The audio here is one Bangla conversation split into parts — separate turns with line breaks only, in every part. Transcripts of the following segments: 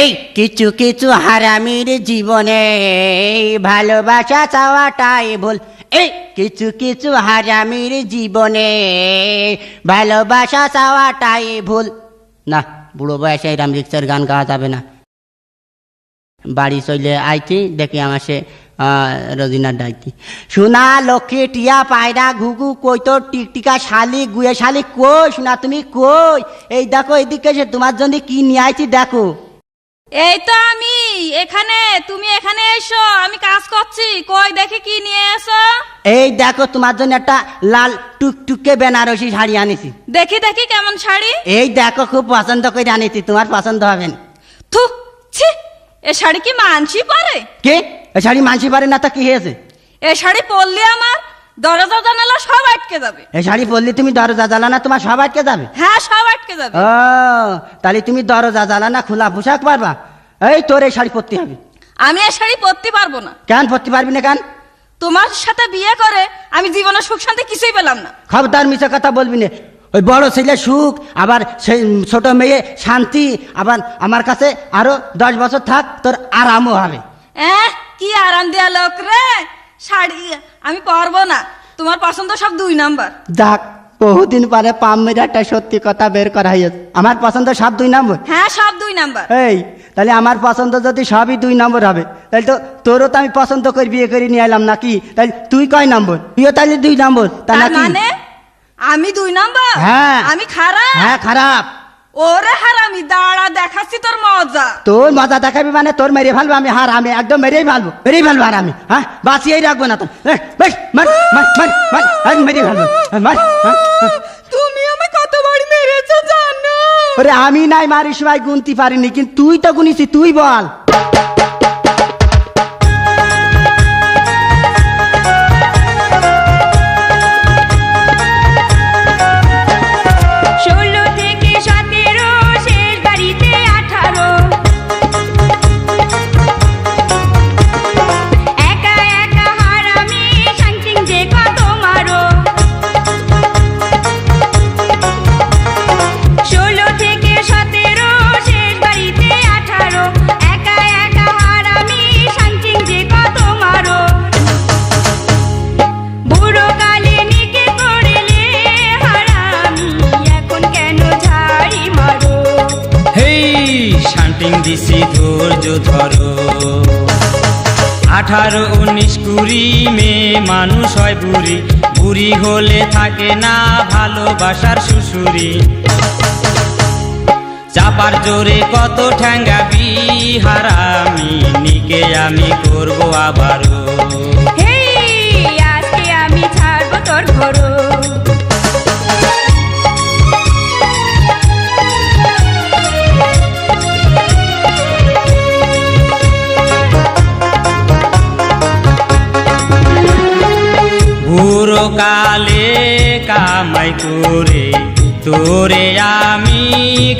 এই কিছু কিছু হারামির জীবনে ভালোবাসা চাওয়াটাই ভুল। এই কিছু কিছু হারামির জীবনে ভালোবাসা চাওয়াটাই ভুল। না, বুড়ো বয়সে এরম রিক্সার গান গাওয়া যাবে না। বাড়ি চলে আইছি দেখি আমার সে রজিনার ডাইতি। সোনা লক্ষ্মী টিয়া পায়রা ঘুঘু কই তোর টিকটিকা শালি গুয়ে শালি কই? সোনা তুমি কই? এই দেখো এইদিকে সে তোমার জন্য কি নিয়ে আইছি দেখো।
এই তো আমি এখানে তুমি এখানে এসো আমি কাজ করছি কই দেখে কি নিয়ে এসো।
এই দেখো তোমার জন্য একটা লাল টুকটুকে বেনারসি শাড়ি আনিছি।
দেখি দেখি কেমন শাড়ি।
এই দেখো খুব পছন্দ করে আনিছি তোমার পছন্দ হবে না।
থু ছি এ শাড়ি কি মানছি পরে?
কে? এই শাড়ি মানছি পারে না তো কি হয়েছে?
এ শাড়ি পরলে আমার দরজা জানালা সব আটকে যাবে।
এই শাড়ি পরলে তুমি দরজা জ্বালানা তোমার সব আটকে যাবে?
হ্যাঁ সব আটকে যাবে।
ও তাহলে তুমি দরজা জ্বালানা খোলা পোশাক পারবা? এই তোর এই শাড়ি পরতে হবে।
আমি এ শাড়ি পরতে পারব না।
কেন পরতে পারবি না কেন?
তোমার সাথে বিয়ে করে আমি জীবনে সুখ শান্তি কিছুই পেলাম না।
খবরদার মিছে কথা বলবি না। ওই বড় ছেলে সুখ আবার সেই ছোট মেয়ে শান্তি আবার আমার কাছে আরও দশ বছর থাক তোর আরামও হবে।
কি আরাম দেয়া লোক রে। শাড়ি আমি পারব না। তোমার পছন্দ সব দুই নাম্বার।
যাক বহুদিন পরে পাম একটা সত্যি কথা বের করা হয়েছে আমার পছন্দ সব দুই নম্বর?
হ্যাঁ সব দুই নাম্বার।
এই তাহলে আমার পছন্দ যদি সবই দুই নম্বর হবে তাহলে তো তোরও তো আমি পছন্দ করে বিয়ে করে নিয়ে এলাম নাকি? তাহলে তুই কয় নম্বর? তুইও তাহলে দুই নম্বর তা নাকি?
মানে? আমি দুই নাম্বার?
হ্যাঁ।
আমি খারাপ?
হ্যাঁ খারাপ।
ওরে হারামি দাঁড়া দেখাচ্ছি তোর মজা।
তোর মজা দেখাবি মানে তোর মেরে ফেলব আমি হার আমি একদম মেরেই ফেলব মেরেই ফেলব আর আমি হ্যাঁ? বাঁচিয়েই রাখব না তো। মার ফেলব মার হ্যাঁ, হ্যাঁ।
তুমি আমি কতবার মেরেছো জানো?
ওরে আমি নাই মারিস ভাই গুনতে পারিনি কিন্তু তুই তো গুনিছি তুই বল।
শান্তিং
দিছি ধৈর্য ধরো। আঠারো, উনিশ, কুড়ি মেয়ে মানুষ হয় বুড়ি। বুড়ি হলে থাকে না ভালোবাসার শ্বশুরি চাপার জোরে কত ঠ্যাঙ্গা বিহারামি নিকে আমি করব আবারও। কালে কামাই করে তোরে আমি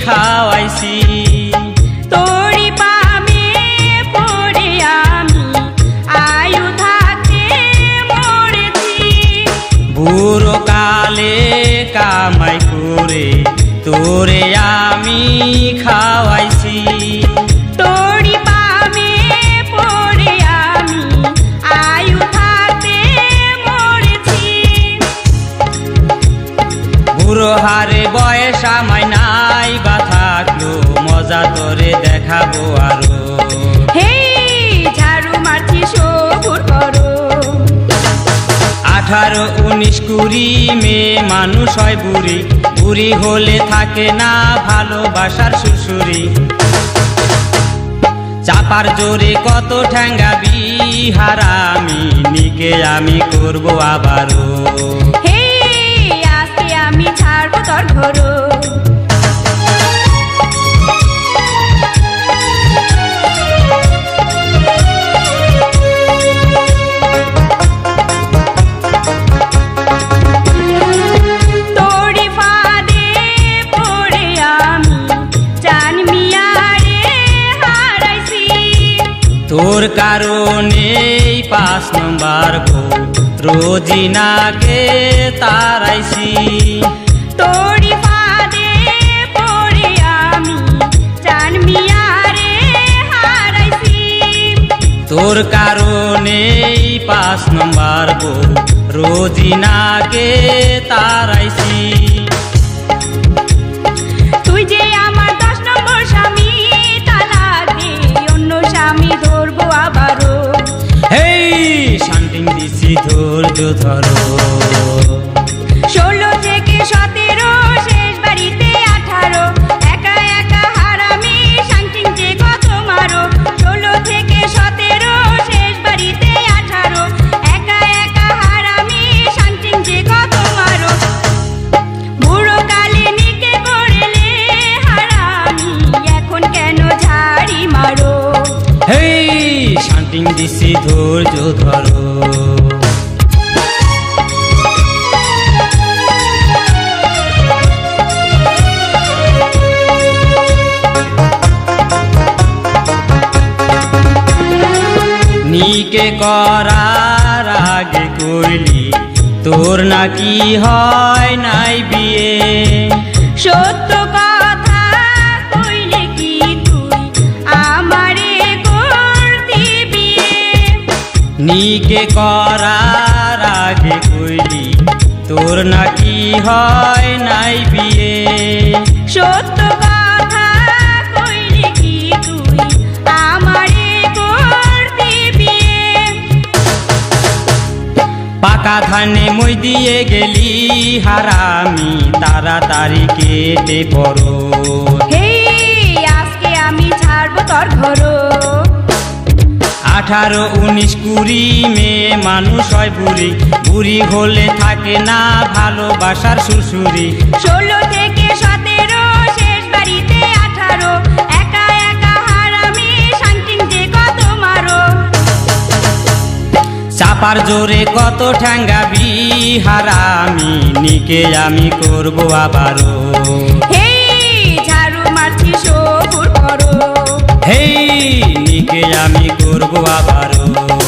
খাওয়াইছি। দেখাবো আরও।
হেই ঝাড়ু মারছি সবুর করো।
আঠারো উনিশ কুড়ি মেয়ে মানুষ হয় বুড়ি। বুড়ি হলে থাকে না ভালোবাসার শ্বশুরি চাপার জোরে কত ঠ্যাঙ্গা বিহারামি নিকে আমি করব আবারও।
আজকে আমি ছাড়বো তোর ঘরো তোর
কারণে পাঁচ নম্বর রোজিনাকে তারাইছি।
তোরি ফাদে পড়ে আমি জানমিয়ারে হারাইছি।
তোর কারণে পাঁচ নম্বর রোজিনাকে তারাইছি। ধরো।
ষোলো থেকে সতেরো শেষ বাড়িতে আঠারো। একা একা হারামি শান্তিং যে কত মারো। ষোলো থেকে সতেরো শেষ বাড়িতে আঠারো। একা একা হারামি শান্তিং যে কত মারো। বুড়ো কালে নিকে করলে হারামি এখন কেন ঝাড়ি মারো?
হেই শান্তিং দিছি ধৈর্য ধরো। নিকে করার আগে কইলি তোর নাকি হয় নাই বিয়ে।
সত্য কথা কইলে কি তুই আমারে করতি বিয়ে।
নিকে করার আগে কইলি তোর নাকি হয় নাই বিয়ে।
সত্য
পাকা ধানে মই দিয়ে গেলি হারামি তাড়াতাড়ি কেটে পড়ো।
হে আজকে আমি ছাড়বো তোর ঘরও
আঠারো উনিশ কুড়ি মেয়ে মানুষ হয় বুড়ি। বুড়ি হলে থাকে না ভালোবাসার শ্বশুরি
ষোলো থেকে সতেরো শেষ বাড়িতে আঠারো।
চাপার জোরে কত ঠ্যাঙ্গাবি হারামি নিকে আমি করব আবারও। হেই নিকে আমি করব আবারও।